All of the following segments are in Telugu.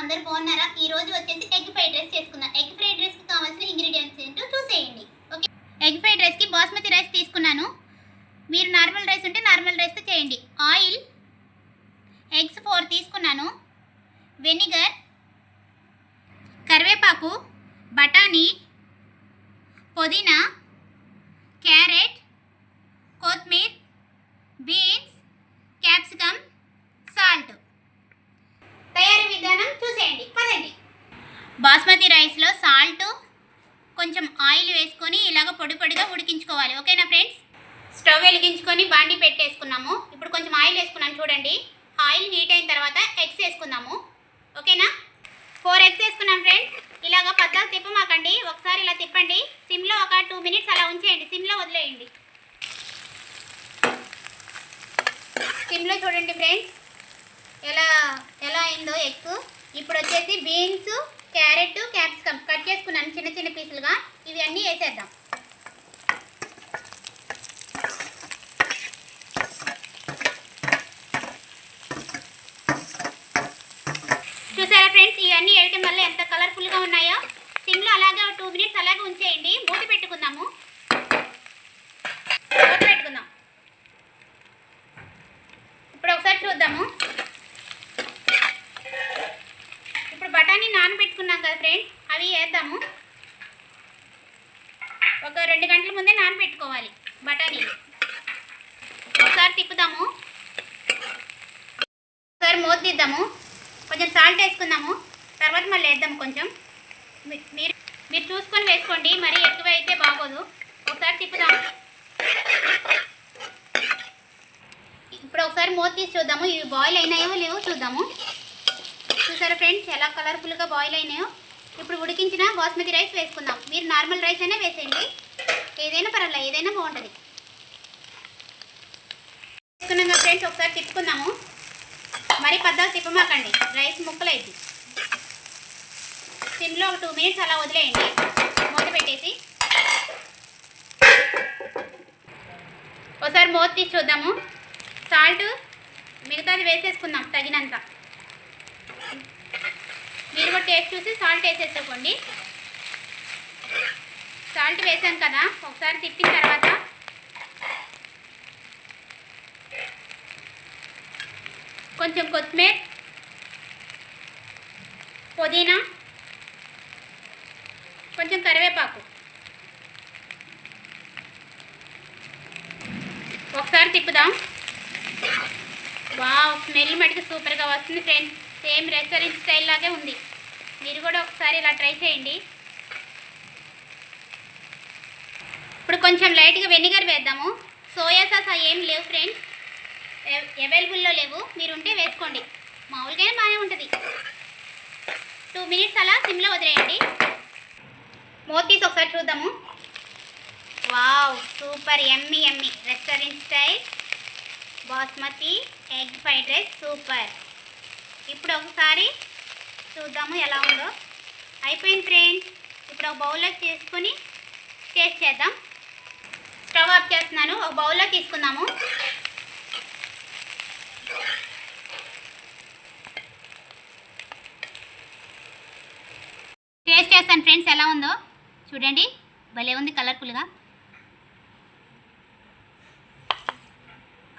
అందరు బాగున్నారా? ఈ రోజు వచ్చేసి ఎగ్ ఫ్రైడ్ రైస్ చేసుకుందాం. ఎగ్ ఫ్రైడ్ రైస్కి కావాల్సిన ఇంగ్రీడియంట్స్ ఏంటో చూసేయండి. ఓకే ఎగ్ ఫ్రైడ్ రైస్కి బాస్మతి రైస్ తీసుకున్నాను. మీరు నార్మల్ రైస్ ఉంటే నార్మల్ రైస్తో చేయండి. ఆయిల్ ఎగ్స్ ఫోర్ తీసుకున్నాను. వెనిగర్ కరివేపాకు బఠానీ పుదీనా క్యారెట్ కొత్తిమీర్ బీన్స్ క్యాప్సికమ్ సాల్ట్ తయారీ విధానం చూసేయండి పదండి. బాస్మతి రైస్లో సాల్ట్ కొంచెం ఆయిల్ వేసుకొని ఇలాగ పొడి పొడిగా ఉడికించుకోవాలి. ఓకేనా ఫ్రెండ్స్? స్టవ్ వెలిగించుకొని బాండి పెట్టేసుకున్నాము. ఇప్పుడు కొంచెం ఆయిల్ వేసుకున్నాను చూడండి. ఆయిల్ హీట్ అయిన తర్వాత ఎగ్స్ వేసుకుందాము. ఓకేనా? ఫోర్ ఎగ్స్ వేసుకున్నాం ఫ్రెండ్స్. ఇలాగ పద్దాలు తిప్పమాకండి. ఒకసారి ఇలా తిప్పండి. సిమ్లో ఒక టూ మినిట్స్ అలా ఉంచేయండి. సిమ్లో వదిలేయండి. సిమ్లో చూడండి ఫ్రెండ్స్. ఎలా ఎలా అయిందో ఎగ్స్ ఇప్పుడు వచ్చేసి బీన్స్ క్యారెట్ క్యాప్సికమ్. కట్ చేసుకున్నాను చిన్న చిన్న పీసులుగా. ఇవి అన్నీ వేసేద్దాం. చూసారా ఫ్రెండ్స్ ఇవన్నీ వేయటం వల్ల ఎంత కలర్ఫుల్గా ఉన్నాయో? సిమ్లో అలాగే టూ మినిట్స్ అలాగే ఉంచేయండి. మూత పెట్టుకుందాము మూత పెట్టుకుందాం ఇప్పుడు ఒకసారి చూద్దాము ఇప్పుడు బఠానీ నానబెట్టుకున్నాం కదా ఫ్రెండ్స్ అవి వేద్దాము. ఒక రెండు గంటల ముందే నానబెట్టుకోవాలి బఠానీ. ఒకసారి తిప్పుదాము. ఒకసారి మూత కొంచెం సాల్ట్ వేసుకుందాము. తర్వాత మళ్ళీ వేద్దాము కొంచెం. మీరు మీరు చూసుకొని వేసుకోండి. మరీ ఎక్కువ అయితే బాగోదు. ఒకసారి తిప్పుదాము. ఇప్పుడు ఒకసారి మూత తీసి చూద్దాము. ఇవి బాయిల్ అయినాయో లేవో చూద్దాము. చూసారా ఫ్రెండ్స్ ఎలా కలర్ఫుల్గా బాయిల్ అయినాయో? ఇప్పుడు ఉడికించిన బాస్మతి రైస్ వేసుకుందాం. మీరు నార్మల్ రైస్ అయినా వేసేయండి. ఏదైనా పర్వాలేదు ఏదైనా బాగుంటుంది. వేసుకున్నాం కదా ఫ్రెండ్స్ ఒకసారి తిప్పుకుందాము. మరి పద్దాలు తిప్పమాకండి. రైస్ ముక్కలు ముక్కలైంది సిమ్లో ఒక టూ మినిట్స్ అలా వదిలేయండి. మూత పెట్టేసి. ఒకసారి మూత తీసి చూద్దాము. సాల్ట్ మిగతాది వేసేసుకుందాం తగినంత. మీరు కూడా టేస్ట్ చూసి సాల్ట్ వేసేసుకోండి. సాల్ట్ వేసాం కదా ఒకసారి తిప్పిన తర్వాత. కొంచెం కొత్తిమీర పుదీనా కొంచెం కరివేపాకు. ఒకసారి తిప్పుదాం. వావ్ స్మెల్ మటుకు సూపర్గా వస్తుంది ఫ్రెండ్స్. సేమ్ రెస్టారెంట్ స్టైల్ లాగే ఉంది. మీరు కూడా ఒకసారి ఇలా ట్రై చేయండి. ఇప్పుడు కొంచెం లైట్గా వెనిగర్ వేద్దాము. సోయా సాస్ ఏం లేవు ఫ్రెండ్స్ అవైలబుల్లో లేవు. మీరు ఉంటే వేసుకోండి. మామూలుగానే బాగానే ఉంటుంది. టూ మినిట్స్ అలా సిమ్లో వదిలేయండి. మోతీస్ ఒకసారి చూద్దాము. వావ్! సూపర్! ఎమ్మి ఎమ్మి! Restaurant style. Basmati egg fried rice super! ఇప్పుడు ఒకసారి చూద్దాము ఎలా ఉందో. అయిపోయింది ఫ్రెండ్స్. ఇప్పుడు ఒక బౌల్లో తీసుకొని టేస్ట్ చేద్దాం. స్టవ్ ఆఫ్ చేస్తున్నాను. ఒక బౌల్లో తీసుకుందాము. టేస్ట్ చేస్తాను ఫ్రెండ్స్. ఎలా ఉందో చూడండి. భలే ఉంది కలర్ఫుల్గా.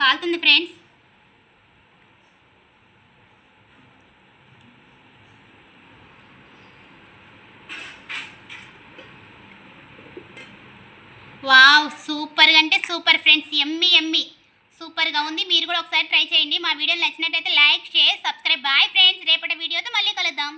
కాలుతుంది ఫ్రెండ్స్. వావ్ సూపర్గా అంటే సూపర్ ఫ్రెండ్స్ ఎమ్మి ఎమ్మి. సూపర్గా ఉంది. మీరు కూడా ఒకసారి ట్రై చేయండి. మా వీడియో నచ్చినట్టయితే like share subscribe. Bye friends. రేపటి వీడియోతో మళ్ళీ కలుద్దాం.